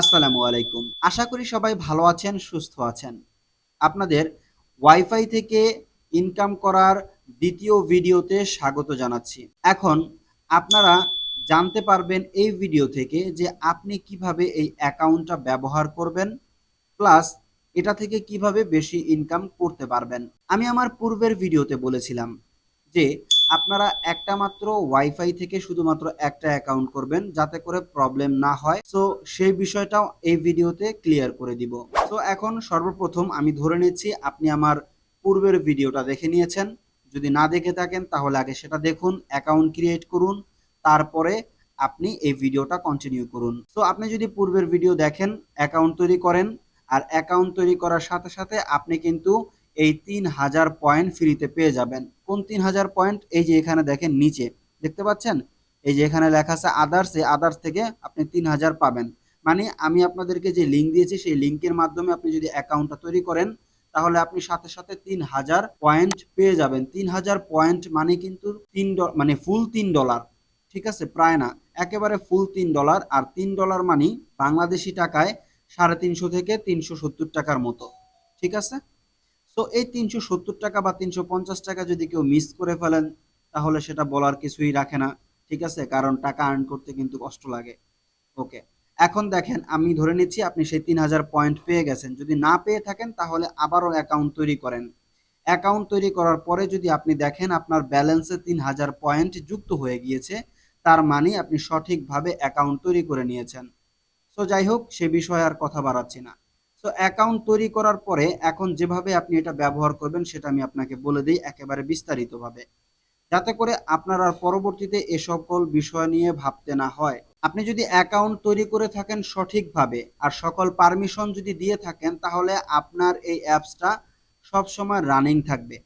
আসসালামু আলাইকুম। আশা করি সবাই ভালো আছেন, সুস্থ আছেন। আপনাদের ওয়াইফাই থেকে ইনকাম করার দ্বিতীয় ভিডিওতে স্বাগত জানাচ্ছি। এখন আপনারা জানতে পারবেন এই ভিডিও থেকে যে আপনি কীভাবে এই অ্যাকাউন্টটা ব্যবহার করবেন, প্লাস এটা থেকে কীভাবে বেশি ইনকাম করতে পারবেন। আমি আমার পূর্বের ভিডিওতে বলেছিলাম যে আপনারা একটা মাত্র ওয়াইফাই থেকে শুধুমাত্র একটা অ্যাকাউন্ট করবেন যাতে করে প্রবলেম না হয়। সো সেই বিষয়টাও এই ভিডিওতে ক্লিয়ার করে দিব। তো এখন সর্বপ্রথম আমি ধরে নিচ্ছি আপনি আমার পূর্বের ভিডিওটা দেখে নিয়েছেন। যদি না দেখে থাকেন তাহলে আগে সেটা দেখুন অ্যাকাউন্ট ক্রিয়েট করুন, তারপরে আপনি এই ভিডিওটা কন্টিনিউ করুন। সো আপনি যদি পূর্বের ভিডিও দেখেন অ্যাকাউন্ট তৈরি করেন, আর অ্যাকাউন্ট তৈরি করার সাথে সাথে আপনি কিন্তু এই তিন হাজার পয়েন্ট ফ্রিতে পেয়ে যাবেন। কোন তিন হাজার পয়েন্ট এই যে এখানে দেখেন নিচে। দেখতে পাচ্ছেন? এই যে এখানে লেখা আছে আদার্স এই আদার্স থেকে আপনি তিন হাজার পাবেন। মানে আমি আপনাদেরকে যে লিঙ্ক দিয়েছি, সেই লিঙ্কের মাধ্যমে আপনি যদি অ্যাকাউন্টটা তৈরি করেন, তাহলে আপনি সাথে সাথে তিন হাজার পয়েন্ট পেয়ে যাবেন। তিন হাজার পয়েন্ট মানে কিন্তু তিন মানে ফুল তিন ডলার ঠিক আছে? প্রায় না। একেবারে ফুল তিন ডলার আর তিন ডলার মানে বাংলাদেশি টাকায় সাড়ে তিনশো থেকে তিনশো সত্তর টাকার মতো। ঠিক আছে? সো এই তিনশো সত্তর টাকা বা তিনশো পঞ্চাশ টাকা যদি কেউ মিস করে ফেলেন, তাহলে সেটা বলার কিছুই রাখে না, ঠিক আছে? কারণ টাকা আর্ন করতে কিন্তু কষ্ট লাগে। ওকে এখন দেখেন, আমি ধরে নিচ্ছি আপনি সেই তিন হাজার পয়েন্ট পেয়ে গেছেন। যদি না পেয়ে থাকেন, তাহলে আবারও অ্যাকাউন্ট তৈরি করেন। অ্যাকাউন্ট তৈরি করার পরে যদি আপনি দেখেন আপনার ব্যালেন্সে তিন হাজার পয়েন্ট যুক্ত হয়ে গিয়েছে, তার মানে আপনি সঠিকভাবে অ্যাকাউন্ট তৈরি করে নিয়েছেন। তো যাই হোক, সে বিষয়ে আর কথা বাড়াচ্ছি না। সো অ্যাকাউন্ট তৈরি করার পরে এখন যেভাবে আপনি এটা ব্যবহার করবেন সেটা আমি আপনাকে বলে দিই একেবারে বিস্তারিতভাবে। যাতে করে আপনার আর পরবর্তীতে এ সকল বিষয় নিয়ে ভাবতে না হয়। আপনি যদি অ্যাকাউন্ট তৈরি করে থাকেন সঠিকভাবে আর সকল পারমিশন যদি দিয়ে থাকেন, তাহলে আপনার এই অ্যাপসটা সবসময় রানিং থাকবে।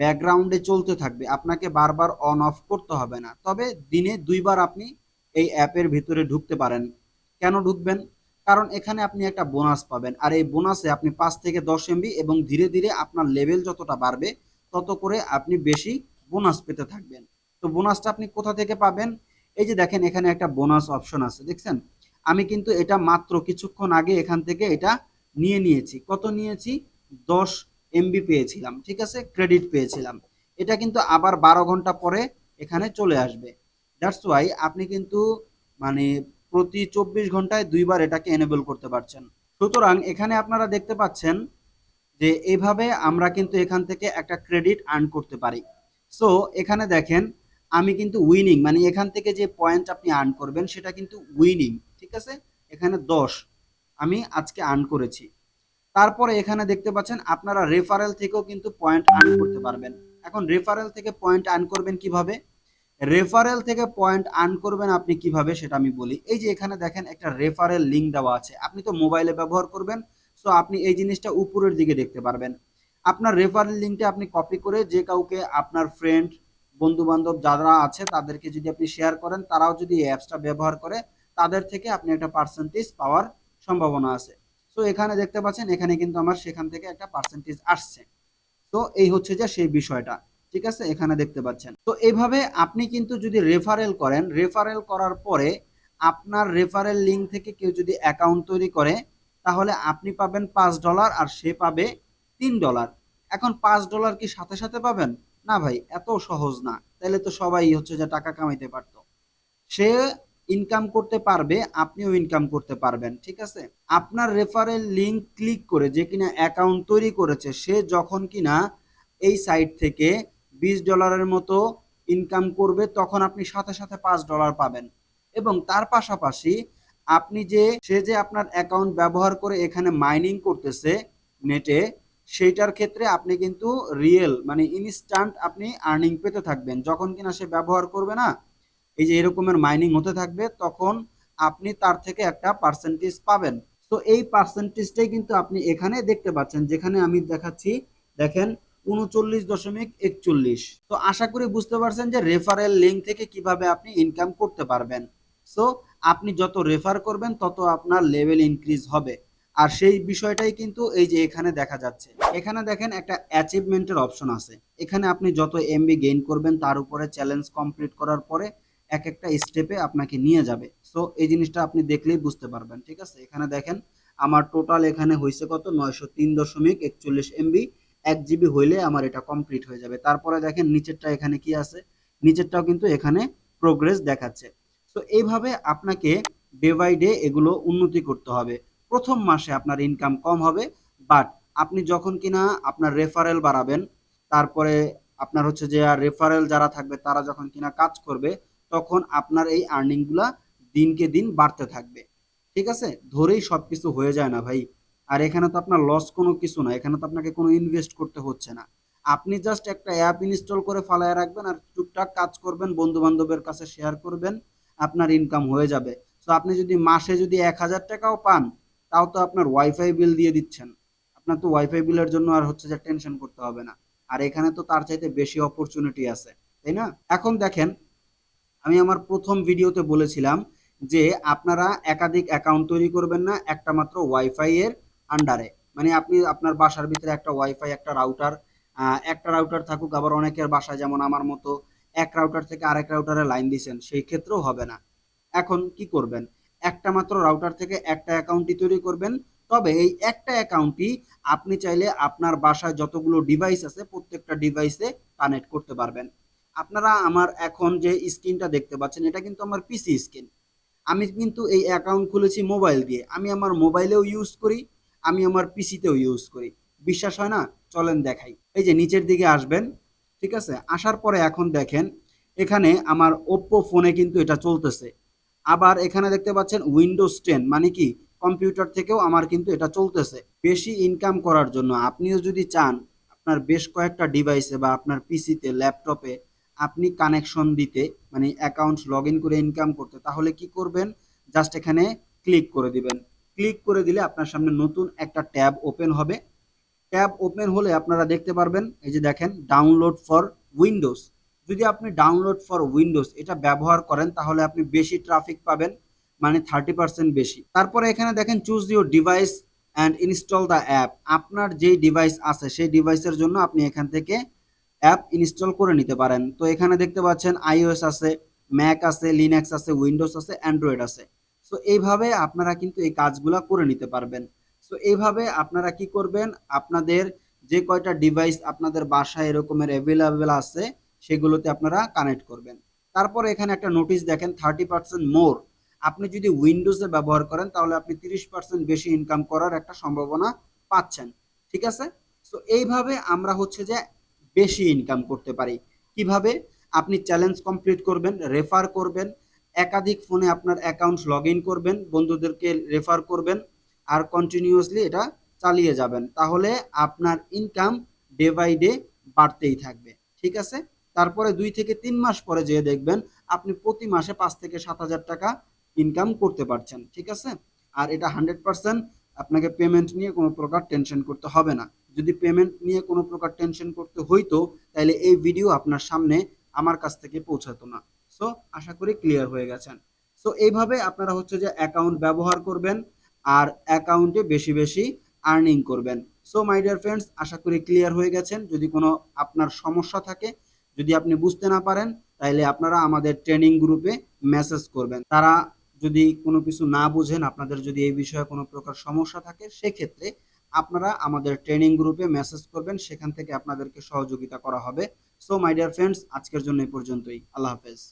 ব্যাকগ্রাউন্ডে চলতে থাকবে। আপনাকে বারবার অন অফ করতে হবে না। তবে দিনে দুইবার আপনি এই অ্যাপের ভিতরে ঢুকতে পারেন। কেন ঢুকবেন? কারণ এখানে আপনি একটা বোনাস পাবেন। আর এই বোনাসে আপনি পাঁচ থেকে দশ এমবি এবং ধীরে ধীরে আপনার লেভেল যতটা বাড়বে, তত করে আপনি বেশি বোনাস পেতে থাকবেন। তো বোনাসটা আপনি কোথা থেকে পাবেন? এই যে দেখেন, এখানে একটা বোনাস অপশন আছে, দেখছেন? আমি কিন্তু এটা মাত্র কিছুক্ষণ আগে এখান থেকে এটা নিয়ে নিয়েছি। কত নিয়েছি? দশ এমবি পেয়েছিলাম, ঠিক আছে? ক্রেডিট পেয়েছিলাম। এটা কিন্তু আবার বারো ঘণ্টা পরে এখানে চলে আসবে। দ্যাটস ওয়াই আপনি কিন্তু মানে প্রতি চব্বিশ ঘন্টায় দুইবার এটাকে এনেবল করতে পারছেন। সুতরাং এখানে আপনারা দেখতে পাচ্ছেন যে এইভাবে আমরা কিন্তু এখান থেকে একটা ক্রেডিট আর্ন করতে পারি। সো এখানে দেখেন, আমি কিন্তু উইনিং মানে এখান থেকে যে পয়েন্ট আপনি আর্ন করবেন, সেটা কিন্তু উইনিং ঠিক আছে? এখানে দশ আমি আজকে আর্ন করেছি। তারপরে এখানে দেখতে পাচ্ছেন, আপনারা রেফারেল থেকেও কিন্তু পয়েন্ট আর্ন করতে পারবেন। এখন রেফারেল থেকে পয়েন্ট আর্ন করবেন কীভাবে? রেফারেল থেকে পয়েন্ট আর্ন করবেন আপনি কীভাবে সেটা আমি বলি। এই যে এখানে দেখেন একটা রেফারেল লিঙ্ক দেওয়া আছে। আপনি তো মোবাইলে ব্যবহার করবেন সো আপনি এই জিনিসটা উপরের দিকে দেখতে পারবেন। আপনার রেফারেল লিঙ্কটা আপনি কপি করে যে কাউকে আপনার ফ্রেন্ড বন্ধু বান্ধব যারা আছে তাদেরকে যদি আপনি শেয়ার করেন, তারাও যদি এই অ্যাপসটা ব্যবহার করে, তাদের থেকে আপনি একটা পার্সেন্টেজ পাওয়ার সম্ভাবনা আছে। সো এখানে দেখতে পাচ্ছেন, এখানে কিন্তু আমার সেখান থেকে একটা পার্সেন্টেজ আসছে। তো এই হচ্ছে যে সেই বিষয়টা। ঠিক আছে? এখানে দেখতে পাচ্ছেন। তো এইভাবে আপনি কিন্তু যদি রেফারেল করেন রেফারেল করার পরে আপনার রেফারেল লিঙ্ক থেকে কেউ যদি অ্যাকাউন্ট তৈরি করে, তাহলে আপনি পাবেন পাঁচ ডলার আর সে পাবে তিন ডলার এখন পাঁচ ডলার কি সাথে সাথে পাবেন? না ভাই, এত সহজ না। তাহলে তো সবাই হচ্ছে যে টাকা কামাইতে পারতো। সে ইনকাম করতে পারবে, আপনিও ইনকাম করতে পারবেন, ঠিক আছে? আপনার রেফারেল লিঙ্ক ক্লিক করে যে কিনা অ্যাকাউন্ট তৈরি করেছে, সে যখন কিনা এই সাইট থেকে বিশ ডলারের মতো ইনকাম করবে, তখন আপনি সাথে সাথে পাঁচ ডলার পাবেন। এবং তার পাশাপাশি আপনি যে, সে যে আপনার অ্যাকাউন্ট ব্যবহার করে এখানে মাইনিং করতেছে নেটে সেইটার ক্ষেত্রে আপনি কিন্তু রিয়েল মানে ইনস্ট্যান্ট আপনি আর্নিং পেতে থাকবেন। যখন কিনা সে ব্যবহার করবে না, এই যে এরকমের মাইনিং হতে থাকবে, তখন আপনি তার থেকে একটা পার্সেন্টেজ পাবেন। তো এই পার্সেন্টেজটাই কিন্তু আপনি এখানে দেখতে পাচ্ছেন। যেখানে আমি দেখাচ্ছি, দেখেন উনচল্লিশ দশমিক একচল্লিশ। তো আশা করি বুঝতে পারছেন যে রেফারেল লিঙ্ক থেকে কীভাবে আপনি ইনকাম করতে পারবেন। সো আপনি যত রেফার করবেন, তত আপনার লেভেল ইনক্রিজ হবে। আর সেই বিষয়টাই কিন্তু এই যে এখানে দেখা যাচ্ছে। এখানে দেখেন একটা অ্যাচিভমেন্টের অপশন আছে। এখানে আপনি যত এমবি গেইন করবেন, তার উপরে চ্যালেঞ্জ কমপ্লিট করার পরে এক একটা স্টেপে আপনাকে নিয়ে যাবে। সো এই জিনিসটা আপনি দেখলেই বুঝতে পারবেন, ঠিক আছে? এখানে দেখেন, আমার টোটাল এখানে হয়েছে কত? নয়শো তিন দশমিক একচল্লিশ এমবি এক জিবি হইলে আমার এটা কমপ্লিট হয়ে যাবে। তারপরে দেখেন নিচেরটা এখানে কি আছে? নিচেরটাও কিন্তু এখানে প্রোগ্রেস দেখাচ্ছে। তো এইভাবে আপনাকে ডে বাই ডে এগুলো উন্নতি করতে হবে। প্রথম মাসে আপনার ইনকাম কম হবে বাট আপনি যখন কিনা আপনার রেফারেল বাড়াবেন, তারপরে আপনার হচ্ছে যে রেফারেল যারা থাকবে, তারা যখন কিনা কাজ করবে, তখন আপনার এই আর্নিংগুলা দিনকে দিন বাড়তে থাকবে। ঠিক আছে? ধরেই সবকিছু হয়ে যায় না ভাই। আর এখানে তো আপনার লস কোনো কিছু না, এখানে তো আপনাকে কোনো ইনভেস্ট করতে হচ্ছে না। আপনি জাস্ট একটা অ্যাপ ইনস্টল করে ফালায় রাখবেন আর টুকটাক কাজ করবেন বন্ধু বান্ধবের কাছে শেয়ার করবেন, আপনার ইনকাম হয়ে যাবে। তো আপনি যদি মাসে যদি এক হাজার টাকাও পান, তাও তো আপনার ওয়াইফাই বিল দিয়ে দিচ্ছেন। আপনার তো ওয়াইফাই বিলের জন্য আর হচ্ছে যে টেনশন করতে হবে না। আর এখানে তো তার চাইতে বেশি অপরচুনিটি আছে, তাই না? এখন দেখেন, আমি আমার প্রথম ভিডিওতে বলেছিলাম যে আপনারা একাধিক অ্যাকাউন্ট তৈরি করবেন না, একটা মাত্র ওয়াইফাই এর আন্ডারে মানে আপনি আপনার বাসার ভিতরে একটা ওয়াইফাই একটা রাউটার একটা রাউটার থাকুক, আবার অনেকের বাসায় যেমন আমার মতো এক রাউটার থেকে আরেক রাউটারে লাইন দিছেন, সেই ক্ষেত্রেও হবে না। এখন কি করবেন? একটা মাত্র রাউটার থেকে একটা অ্যাকাউন্টই তৈরি করবেন। তবে এই একটা অ্যাকাউন্টই আপনি চাইলে আপনার বাসায় যতগুলো ডিভাইস আছে, প্রত্যেকটা ডিভাইসে কানেক্ট করতে পারবেন। আপনারা আমার এখন যে স্ক্রিনটা দেখতে পাচ্ছেন, এটা কিন্তু আমার পিসি স্ক্রিন। আমি কিন্তু এই অ্যাকাউন্ট খুলেছি মোবাইল দিয়ে। আমি আমার মোবাইলেও ইউজ করি। আমি আমার পিসিতেও ইউজ করি। বিশ্বাস হয় না? চলেন দেখাই। এই যে নিচের দিকে আসবেন, ঠিক আছে? আসার পরে এখন দেখেন, এখানে আমার ওপ্পো ফোনে কিন্তু এটা চলতেছে। আবার এখানে দেখতে পাচ্ছেন উইন্ডোজ টেন মানে কি? কম্পিউটার থেকেও আমার কিন্তু এটা চলতেছে। বেশি ইনকাম করার জন্য আপনিও যদি চান, আপনার বেশ কয়েকটা ডিভাইসে বা আপনার পিসিতে ল্যাপটপে আপনি কানেকশন দিতে মানে অ্যাকাউন্ট লগ করে ইনকাম করতে, তাহলে কি করবেন? জাস্ট এখানে ক্লিক করে দিবেন। ক্লিক করে দিলে আপনার সামনে নতুন একটা ট্যাব ওপেন হবে। ট্যাব ওপেন হলে আপনারা দেখতে পারবেন, এই যে দেখেন ডাউনলোড ফর উইন্ডোজ যদি আপনি ডাউনলোড ফর উইন্ডোজ এটা ব্যবহার করেন, তাহলে আপনি বেশি ট্রাফিক পাবেন মানে থার্টি পার্সেন্ট বেশি। তারপরে এখানে দেখেন choose your device and install the app আপনার যেই ডিভাইস আছে, সেই ডিভাইসের জন্য আপনি এখান থেকে অ্যাপ ইনস্টল করে নিতে পারেন। তো এখানে দেখতে পাচ্ছেন আইওএস আছে ম্যাক আছে লিনাক্স আছে উইন্ডোজ আছে অ্যান্ড্রয়েড আছে। সো এইভাবে আপনারা কিন্তু এই কাজগুলো করে নিতে পারবেন। সো এইভাবে আপনারা কি করবেন? আপনাদের যে কয়টা ডিভাইস আপনাদের বাসায় এরকমের অ্যাভেলেবেল আছে, সেগুলোতে আপনারা কানেক্ট করবেন। তারপর এখানে একটা নোটিশ দেখেন থার্টি পার্সেন্ট মোর আপনি যদি উইন্ডোজে ব্যবহার করেন, তাহলে আপনি তিরিশ পার্সেন্ট বেশি ইনকাম করার একটা সম্ভাবনা পাচ্ছেন। ঠিক আছে? সো এইভাবে আমরা হচ্ছে যে বেশি ইনকাম করতে পারি। কীভাবে? আপনি চ্যালেঞ্জ কমপ্লিট করবেন রেফার করবেন। একাধিক ফোনে আপনার অ্যাকাউন্ট লগ করবেন, বন্ধুদেরকে রেফার করবেন আর কন্টিনিউয়াসলি এটা চালিয়ে যাবেন। তাহলে আপনার ইনকাম ডে বাই ডে বাড়তেই থাকবে, ঠিক আছে? তারপরে দুই থেকে তিন মাস পরে যেয়ে দেখবেন আপনি প্রতি মাসে পাঁচ থেকে সাত হাজার টাকা ইনকাম করতে পারছেন, ঠিক আছে? আর এটা হান্ড্রেড পার্সেন্ট আপনাকে পেমেন্ট নিয়ে কোনো প্রকার টেনশন করতে হবে না। যদি পেমেন্ট নিয়ে কোনো প্রকার টেনশন করতে হইতো, তাহলে এই ভিডিও আপনার সামনে আমার কাছ থেকে পৌঁছাতো না। সো আশা করি ক্লিয়ার হয়ে গেছেন। সো এইভাবে আপনারা হচ্ছে যে অ্যাকাউন্ট ব্যবহার করবেন আর অ্যাকাউন্টে বেশি বেশি আর্নিং করবেন। সো মাই ডিয়ার ফ্রেন্ডস আশা করি ক্লিয়ার হয়ে গেছেন। যদি কোনো আপনার সমস্যা থাকে, যদি আপনি বুঝতে না পারেন তাহলে আপনারা আমাদের ট্রেনিং গ্রুপে মেসেজ করবেন। তারা যদি কোনো কিছু না বুঝেন, আপনাদের যদি এই বিষয়ে কোনো প্রকার সমস্যা থাকে, সেক্ষেত্রে আপনারা আমাদের ট্রেনিং গ্রুপে মেসেজ করবেন। সেখান থেকে আপনাদেরকে সহযোগিতা করা হবে। সো মাই ডিয়ার ফ্রেন্ডস আজকের জন্য এই পর্যন্তই। আল্লাহ হাফেজ।